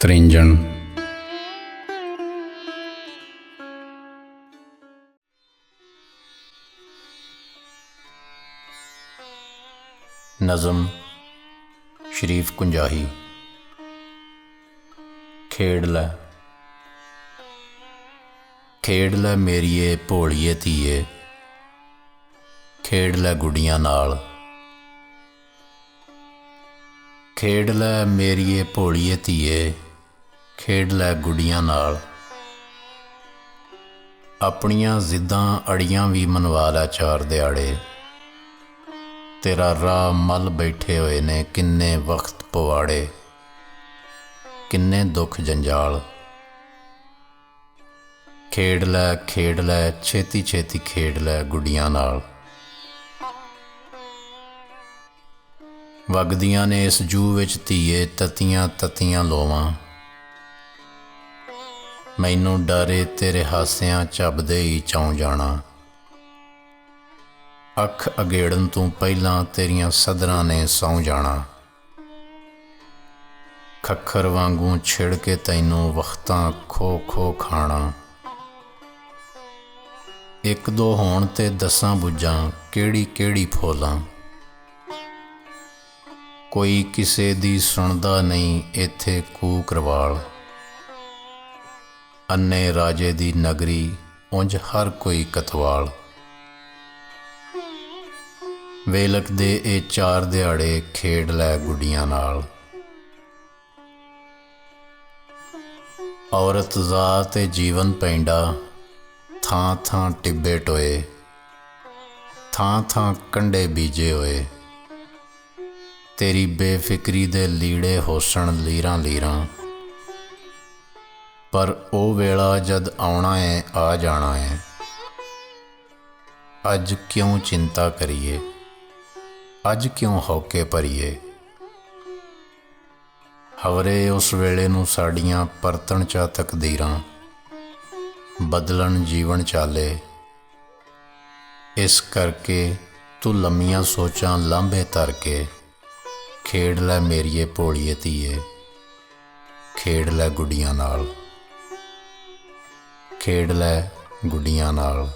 ਤ੍ਰਿੰਜਣ। ਨਜ਼ਮ ਸ਼ਰੀਫ ਕੁੰਜਾਹੀ। ਖੇਡ ਲੈ। ਖੇਡ ਲੈ ਮੇਰੀਏ, ਭੋਲੀਏ ਧੀਏ। ਖੇਡ ਲੈ ਗੁੱਡੀਆਂ ਨਾਲ। ਖੇਡ ਲੈ ਮੇਰੀਏ, ਭੋਲੀਏ ਧੀਏ। ਖੇਡ ਲੈ ਗੁੱਡੀਆਂ ਨਾਲ। ਆਪਣੀਆਂ ਜ਼ਿੱਦਾਂ ਅੜੀਆਂ ਵੀ ਮਨਵਾ ਲੈ ਚਾਰ ਦਿਹਾੜੇ। ਤੇਰਾ ਰਾਹ ਮਲ ਬੈਠੇ ਹੋਏ ਨੇ ਕਿੰਨੇ ਵਕਤ ਪਵਾੜੇ। ਕਿੰਨੇ ਦੁੱਖ ਜੰਜਾਲ। ਖੇਡ ਲੈ ਖੇਡ ਲੈ ਛੇਤੀ ਛੇਤੀ ਖੇਡ ਲੈ ਗੁੱਡੀਆਂ ਨਾਲ। ਵਗਦੀਆਂ ਨੇ ਇਸ ਜੂ ਵਿੱਚ ਧੀਏ ਤਤੀਆਂ ਤਤੀਆਂ ਲੋਵਾਂ। ਮੈਨੂੰ ਡਰੇ ਤੇਰੇ ਹਾਸਿਆਂ ਚੱਬਦੇ ਹੀ ਚੌਂ ਜਾਣਾ। ਅੱਖ ਅਗੇੜਨ ਤੋਂ ਪਹਿਲਾਂ ਤੇਰੀਆਂ ਸਦਰਾਂ ਨੇ ਸੌਂ ਜਾਣਾ। ਖੱਖਰ ਵਾਂਗੂ ਛਿੜ ਕੇ ਤੈਨੂੰ ਵਖਤਾਂ ਖੋ ਖੋ ਖਾਣਾ। ਇੱਕ ਦੋ ਹੋਣ ਤੇ ਦਸਾਂ ਬੁੱਝਾਂ ਕਿਹੜੀ ਕਿਹੜੀ ਫੋਲਾਂ। ਕੋਈ ਕਿਸੇ ਦੀ ਸੁਣਦਾ ਨਹੀਂ ਇੱਥੇ ਕੂਕਰਵਾਲ ਅੰਨੇ ਰਾਜੇ ਦੀ ਨਗਰੀ, ਉਂਝ ਹਰ ਕੋਈ ਕਤਵਾਲ। ਵੇਲਕ ਦੇ ਇਹ ਚਾਰ ਦਿਹਾੜੇ ਖੇਡ ਲੈ ਗੁੱਡੀਆਂ ਨਾਲ। ਔਰਤ ਜ਼ਾਤ ਤੇ ਜੀਵਨ ਪੈਂਡਾ, ਥਾਂ ਥਾਂ ਟਿੱਬੇ ਟੋਏ, ਥਾਂ ਥਾਂ ਕੰਡੇ ਬੀਜੇ ਹੋਏ। ਤੇਰੀ ਬੇਫਿਕਰੀ ਦੇ ਲੀੜੇ ਹੋਸਣ ਲੀਰਾਂ ਲੀਰਾਂ। ਪਰ ਉਹ ਵੇਲਾ ਜਦ ਆਉਣਾ ਹੈ ਆ ਜਾਣਾ ਹੈ ਅੱਜ ਕਿਉਂ ਚਿੰਤਾ ਕਰੀਏ? ਅੱਜ ਕਿਉਂ ਹੌਕੇ ਭਰੀਏ? ਹਵਰੇ ਉਸ ਵੇਲੇ ਨੂੰ ਸਾਡੀਆਂ ਪਰਤਣ ਚਾ ਤਕਦੀਰਾਂ, ਬਦਲਣ ਜੀਵਨ ਚਾਲੇ। ਇਸ ਕਰਕੇ ਤੂੰ ਲੰਮੀਆਂ ਸੋਚਾਂ ਲਾਂਭੇ ਧਰ ਕੇ ਖੇਡ ਲੈ ਮੇਰੀਏ ਭੋਲੀਏ ਧੀਏ, ਖੇਡ ਲੈ ਗੁੱਡੀਆਂ ਨਾਲ। ਖੇਡ ਲੈ ਗੁੱਡੀਆਂ ਨਾਲ।